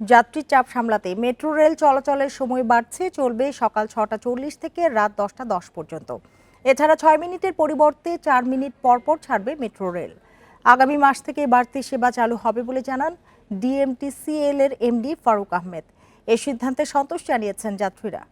যাত্রীর চাপ সামলাতে মেট্রো রেল চলাচলের সময় বাড়ছে, চলবে সকাল ছটা চল্লিশ থেকে রাত দশটা দশ পর্যন্ত। এছাড়া ছয় মিনিটের পরিবর্তে চার মিনিট পরপর ছাড়বে মেট্রো রেল। আগামী মাস থেকে বাড়তি সেবা চালু হবে বলে জানান ডিএমটিসিএল এর এমডি ফারুক আহমেদ। এ সিদ্ধান্তে সন্তোষ জানিয়েছেন যাত্রীরা।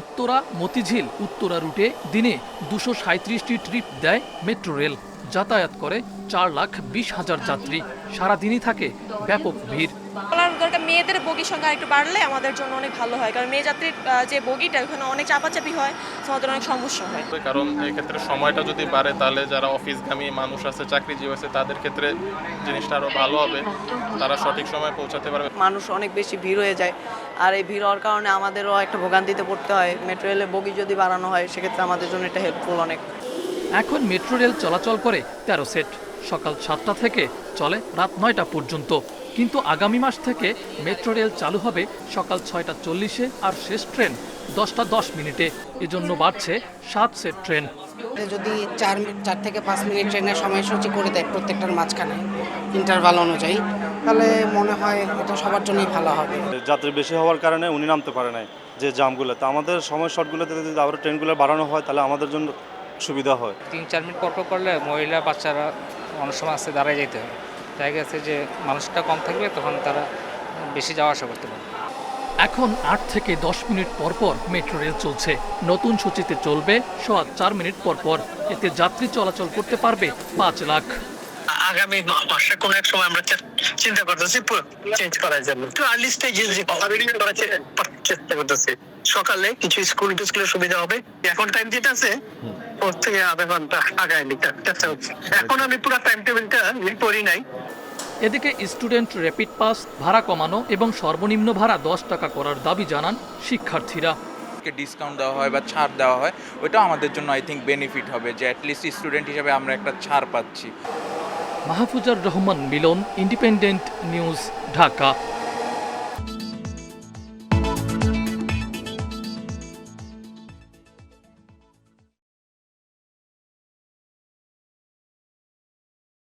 উত্তরা, মতিঝিল, উত্তরা রুটে দিনে দুশো সাঁত্রিশটি ট্রিপ দেয় মেট্রো রেল। যাতায়াত করে চার লাখ বিশ হাজার যাত্রী। সারাদিনই থাকে ব্যাপক ভিড়। বলার দরকার মেয়েদের বগির সংখ্যা একটু বাড়লে আমাদের জন্য অনেক ভালো হয়। কারণ মেয়ে যাত্রীর যে বগিটা ওখানে অনেক চাপাচাপি হয় আমাদের অনেক সমস্যা হয়। কারণ এক্ষেত্রে সময়টা যদি বাড়ে তাহলে যারা অফিসগামী মানুষ আছে চাকরিজীবী আছে তাদের ক্ষেত্রে জিনিসটা আরও ভালো হবে। তারা সঠিক সময় পৌঁছাতে পারবে। মানুষ অনেক বেশি ভিড় হয়ে যায়। আর এই ভিড় হওয়ার কারণে আমাদেরও একটা ভোগান্তিতে পড়তে হয়। মেট্রো রেলে বগি যদি বাড়ানো হয় সেক্ষেত্রে আমাদের জন্য এটা হেল্পফুল অনেক। এখন মেট্রো রেল চলাচল করে তেরো সেট। সকাল সাতটা থেকে চলে রাত নয়টা পর্যন্ত। কিন্তু আগামী মাস থেকে মেট্রো রেল চালু হবে সকাল ছয়টা চল্লিশে আর শেষ ট্রেন দশটা দশ মিনিটে। এজন্য বাড়ছে সাত সেট ট্রেন। যদি চার চার থেকে পাঁচ মিনিট ট্রেনের সময়সূচি করে দেয় প্রত্যেকটার মাঝখানে ইন্টারভাল অনুযায়ী তাহলে মনে হয় এটা সবার জন্যই ভালো হবে। যাত্রী বেশি হওয়ার কারণে উনি নামতে পারে নাই যে জামগুলো তো আমাদের সময় শর্টগুলোতে যদি আবার ট্রেনগুলো বাড়ানো হয় তাহলে আমাদের জন্য সুবিধা হয়। তিন চার মিনিট পর পর করলে মহিলা বাচ্চারা অনেক সময় আসতে দাঁড়ায় যেতে হয়। দেখা গেছে যে মানুষটা কম থাকবে তখন তারা বেশি যাওয়া আসা করতে পারে। এখন আট থেকে দশ মিনিট পর পর মেট্রো রেল চলছে। নতুন সূচিতে চলবে সোয়া চার মিনিট পর পর। এতে যাত্রী চলাচল করতে পারবে পাঁচ লাখ। আগামী মাসে কোন এক সময় আমরা চিন্তা করতেছি চেঞ্জ করার জন্য। একটু আর্লি স্টেজে যে চেষ্টা করতেছি। সকালে কিছু স্কুল টিস্কুলের সুবিধা হবে। এখন টাইম যেটা আছে ওর থেকে আধা ঘণ্টা আগায় নিতে চেষ্টা করছি এখন আমি পুরো টাইম টেবিলটা পড়ি নাই। এদিকে স্টুডেন্ট র্যাপিড পাস ভাড়া কমানো এবং সর্বনিম্ন ভাড়া দশ টাকা করার দাবি জানান শিক্ষার্থীরা। ডিসকাউন্ট দেওয়া হয় বা ছাড় দেওয়া হয় ওইটাও আমাদের জন্য আই থিঙ্ক বেনিফিট হবে যে অ্যাটলিস্ট স্টুডেন্ট হিসেবে আমরা একটা ছাড় পাচ্ছি। Mahfuzar Rahman Milan independent news Dhaka